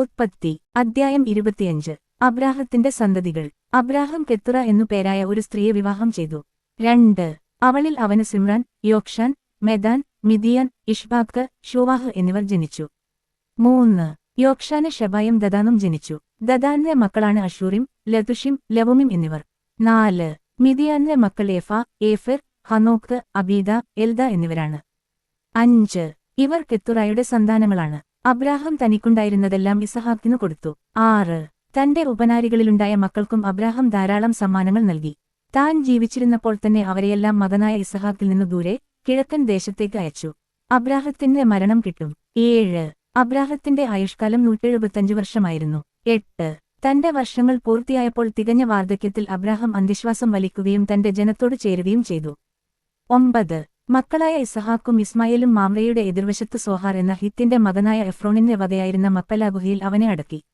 ഉത്പത്തി അദ്ധ്യായം ഇരുപത്തിയഞ്ച്. അബ്രാഹത്തിന്റെ സന്തതികൾ. അബ്രാഹം കെത്തുറ എന്നു പേരായ ഒരു സ്ത്രീയെ വിവാഹം ചെയ്തു. രണ്ട്. അവളിൽ അവന് സിമ്രാൻ യോക്ഷാൻ മെദാൻ മിതിയൻ ഇഷ്ബാക്ക് ഷുവാഹ് എന്നിവർ ജനിച്ചു. മൂന്ന്. യോക്ഷാന് ഷെബായും ദദാനും ജനിച്ചു. ദദാന്റെ മക്കളാണ് അഷൂറിം ലതുഷിം ലവുമിം എന്നിവർ. നാല്. മിതിയാനിലെ മക്കൾ ഏഫ ഏഫർ ഹനോക്ക് അബീദ എൽദ എന്നിവരാണ്. അഞ്ച്. ഇവർ കെത്തുറായുടെ സന്താനങ്ങളാണ്. അബ്രാഹം തനിക്കുണ്ടായിരുന്നതെല്ലാം ഇസഹാക്കിനു കൊടുത്തു. ആറ്. തന്റെ ഉപനാരികളിലുണ്ടായ മക്കൾക്കും അബ്രാഹം ധാരാളം സമ്മാനങ്ങൾ നൽകി. താൻ ജീവിച്ചിരുന്നപ്പോൾ തന്നെ അവരെയെല്ലാം മകനായ ഇസഹാക്കിൽ നിന്നു ദൂരെ കിഴക്കൻ ദേശത്തേക്ക് അയച്ചു. അബ്രാഹത്തിന്റെ മരണം കിട്ടും. ഏഴ്. അബ്രാഹത്തിന്റെ ആയുഷ്കാലം നൂറ്റെഴുപത്തഞ്ചു വർഷമായിരുന്നു. എട്ട്. തന്റെ വർഷങ്ങൾ പൂർത്തിയായപ്പോൾ തികഞ്ഞ വാർദ്ധക്യത്തിൽ അബ്രാഹം അന്ധിശ്വാസം വലിക്കുകയും തന്റെ ജനത്തോട് ചേരുകയും ചെയ്തു. ഒമ്പത്. മക്കളായ ഇസഹാക്കും ഇസ്മായിലും മാമ്രയുടെ എതിർവശത്ത് സോഹാർ എന്ന ഹിത്തിന്റെ മകനായ എഫ്രോണിന്റെ വകയായിരുന്ന മപ്പല ഗുഹയിൽ അവനെ അടക്കി.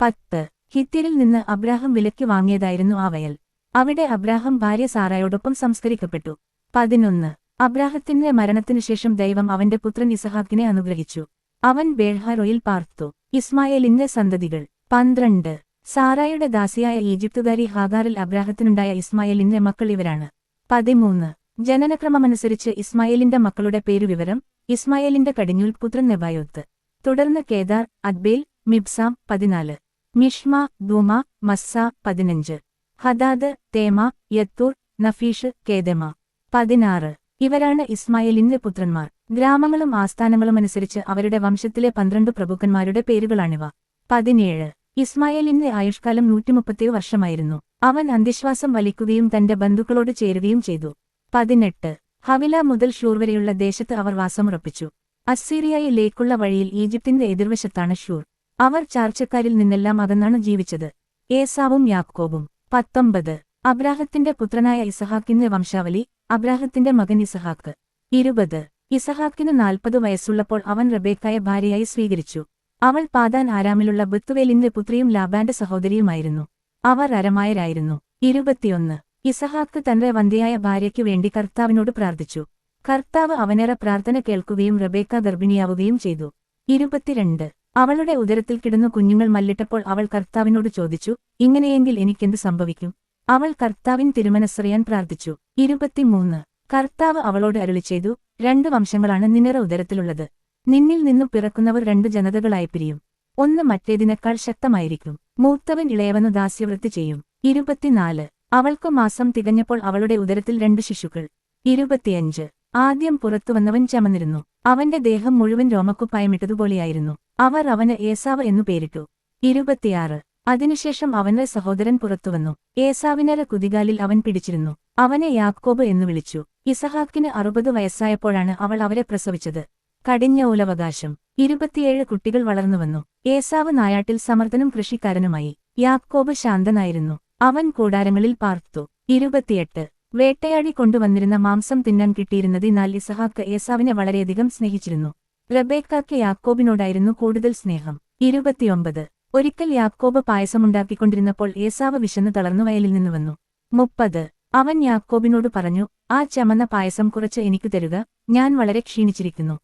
പത്ത്. ഹിത്തിരിൽ നിന്ന് അബ്രാഹം വിലയ്ക്ക് വാങ്ങിയതായിരുന്നു ആ വയൽ. അവിടെ അബ്രാഹം ഭാര്യ സാറായോടൊപ്പം സംസ്കരിക്കപ്പെട്ടു. പതിനൊന്ന്. അബ്രാഹത്തിന്റെ മരണത്തിനുശേഷം ദൈവം അവന്റെ പുത്രൻ ഇസഹാക്കിനെ അനുഗ്രഹിച്ചു. അവൻ ബേൾഹാരോയിൽ പാർത്തു. ഇസ്മായേലിന്റെ സന്തതികൾ. പന്ത്രണ്ട്. സാറായുടെ ദാസിയായ ഈജിപ്തുകാരി ഹാഗാറിൽ അബ്രാഹത്തിനുണ്ടായ ഇസ്മായേലിന്റെ മക്കൾ ഇവരാണ്. പതിമൂന്ന്. ജനനക്രമമനുസരിച്ച് ഇസ്മായേലിന്റെ മക്കളുടെ പേരുവിവരം ഇസ്മായേലിന്റെ കടിഞ്ഞൂൽ പുത്രൻ നെബായോത്ത്. തുടർന്ന് കേദാർ അദ്ബേൽ മിബ്സാം പതിനാല്. മിഷ്മ ദൂമ മസ്സ പതിനഞ്ച്. Hadad Tema Jetur Naphish Kedemah. പതിനാറ്. ഇവരാണ് ഇസ്മായേലിന്റെ പുത്രന്മാർ. ഗ്രാമങ്ങളും ആസ്ഥാനങ്ങളും അനുസരിച്ച് അവരുടെ വംശത്തിലെ പന്ത്രണ്ട് പ്രഭുക്കന്മാരുടെ പേരുകളാണിവ. പതിനേഴ്. ഇസ്മായേലിന്റെ ആയുഷ്കാലം നൂറ്റിമുപ്പത്തിയേഴ് വർഷമായിരുന്നു. അവൻ അന്ത്യശ്വാസം വലിക്കുകയും തന്റെ ബന്ധുക്കളോട് ചേരുകയും ചെയ്തു. പതിനെട്ട്. ഹവില മുതൽ ഷൂർ വരെയുള്ള ദേശത്ത് അവർ വാസമുറപ്പിച്ചു. അassീറിയയിലേക്കുള്ള വഴിയിൽ ഈജിപ്തിന്റെ എതിർവശത്താണ് ഷൂർ. അവർ ചാർച്ചക്കാരിൽ നിന്നെല്ലാം അകന്നാണ് ജീവിച്ചത്. ഏസാവും യാക്കോബും. പത്തൊമ്പത്. അബ്രാഹത്തിന്റെ പുത്രനായ ഇസഹാക്കിന്റെ വംശാവലി അബ്രാഹത്തിന്റെ മകൻ ഇസഹാക്ക്. ഇരുപത്. ഇസഹാക്കിന് നാൽപ്പത് വയസ്സുള്ളപ്പോൾ അവൻ റബേക്കായ ഭാര്യയായി സ്വീകരിച്ചു. അവൾ പാതാൻ ആരാമിലുള്ള ബത്തുവേലിന്റെ പുത്രിയും ലാബാന്റെ സഹോദരിയുമായിരുന്നു. അവർ അരമായരായിരുന്നു. ഇരുപത്തിയൊന്ന്. ഇസഹാക്ക് തന്റെ വന്ധ്യയായ ഭാര്യയ്ക്കു വേണ്ടി കർത്താവിനോട് പ്രാർത്ഥിച്ചു. കർത്താവ് അവനേറെ പ്രാർത്ഥന കേൾക്കുകയും റബേക്ക ഗർഭിണിയാവുകയും ചെയ്തു. ഇരുപത്തിരണ്ട്. അവളുടെ ഉദരത്തിൽ കിടന്നു കുഞ്ഞുങ്ങൾ മല്ലിട്ടപ്പോൾ അവൾ കർത്താവിനോട് ചോദിച്ചു ഇങ്ങനെയെങ്കിൽ എനിക്കെന്ത് സംഭവിക്കും? അവൾ കർത്താവിൻ തിരുമനസ്റിയാൻ പ്രാർത്ഥിച്ചു. ഇരുപത്തിമൂന്ന്. കർത്താവ് അവളോട് അരുളി ചെയ്തു രണ്ട് വംശങ്ങളാണ് നിന്നിറ ഉദരത്തിലുള്ളത്. നിന്നിൽ നിന്നു പിറക്കുന്നവർ രണ്ട് ജനതകളായി പിരിയും. ഒന്ന് മറ്റേതിനേക്കാൾ ശക്തമായിരിക്കും. മൂത്തവൻ ഇളയവനു ദാസ്യവൃത്തി ചെയ്യും. ഇരുപത്തിനാല്. അവൾക്കു മാസം തികഞ്ഞപ്പോൾ അവളുടെ ഉദരത്തിൽ രണ്ട് ശിശുക്കൾ. ഇരുപത്തിയഞ്ച്. ആദ്യം പുറത്തുവന്നവൻ ചമന്നിരുന്നു. അവന്റെ ദേഹം മുഴുവൻ രോമക്കുപ്പായമിട്ടതുപോലെയായിരുന്നു. അവർ അവന് ഏസാവ് എന്നു പേരിട്ടു. ഇരുപത്തിയാറ്. അതിനുശേഷം അവന്റെ സഹോദരൻ പുറത്തുവന്നു ഏസാവിനര കുതികാലിൽ അവൻ പിടിച്ചിരുന്നു. അവനെ യാക്കോബ് എന്നു വിളിച്ചു. ഇസഹാക്കിന് അറുപത് വയസ്സായപ്പോഴാണ് അവൾ അവരെ പ്രസവിച്ചത്. കടിഞ്ഞ ഊലവകാശം ഇരുപത്തിയേഴ് കുട്ടികൾ വളർന്നുവന്നു. ഏസാവ് നായാട്ടിൽ സമർത്ഥനും കൃഷിക്കാരനുമായി. യാക്കോബ് ശാന്തനായിരുന്നു. അവൻ കൂടാരങ്ങളിൽ പാർത്തു. ഇരുപത്തിയെട്ട്. വേട്ടയാടി കൊണ്ടുവന്നിരുന്ന മാംസം തിന്നാൻ കിട്ടിയിരുന്നതിനാൽ ഇസഹാക്ക് ഏസാവിനെ വളരെയധികം സ്നേഹിച്ചിരുന്നു. റബേക്കാക്ക് യാക്കോബിനോടായിരുന്നു കൂടുതൽ സ്നേഹം. ഇരുപത്തിയൊമ്പത്. ഒരിക്കൽ യാക്കോബ് പായസമുണ്ടാക്കിക്കൊണ്ടിരുന്നപ്പോൾ ഏസാവ് വിശന്ന് തളർന്നു വയലിൽ നിന്ന് വന്നു. മുപ്പത്. അവൻ യാക്കോബിനോട് പറഞ്ഞു ആ ചമന്ന പായസം കുറച്ച് എനിക്ക് തരുക ഞാൻ വളരെ ക്ഷീണിച്ചിരിക്കുന്നു.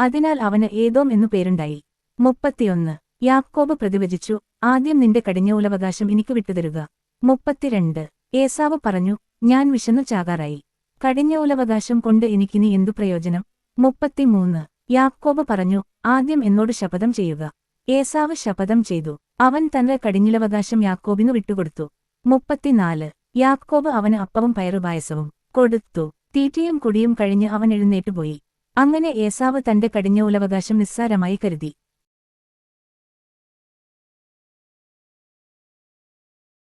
അതിനാൽ അവന് ഏതോം എന്നു പേരുണ്ടായി. മുപ്പത്തിയൊന്ന്. യാക്കോബ് പ്രതിവചിച്ചു ആദ്യം നിന്റെ കടിഞ്ഞ ഉലവകാശം എനിക്ക് വിട്ടുതരുക. മുപ്പത്തിരണ്ട്. ഏസാവ് പറഞ്ഞു ഞാൻ വിശന്നു ചാകാറായി. കടിഞ്ഞ ഉലവകാശം കൊണ്ട് എനിക്കിനി എന്തു പ്രയോജനം? മുപ്പത്തിമൂന്ന്. യാക്കോബ് പറഞ്ഞു ആദ്യം എന്നോട് ശപഥം ചെയ്യുക. ഏസാവ് ശപഥം ചെയ്തു. അവൻ തന്റെ കടിഞ്ഞിലവകാശം യാക്കോബിനു വിട്ടുകൊടുത്തു. മുപ്പത്തിനാല്. യാക്കോബ് അവന് അപ്പവും പയറുപായസവും കൊടുത്തു. തീറ്റയും കുടിയും കഴിഞ്ഞ് അവൻ എഴുന്നേറ്റുപോയി. അങ്ങനെ ഏസാവ് തന്റെ കടിഞ്ഞ ഉലവകാശം നിസ്സാരമായി കരുതി.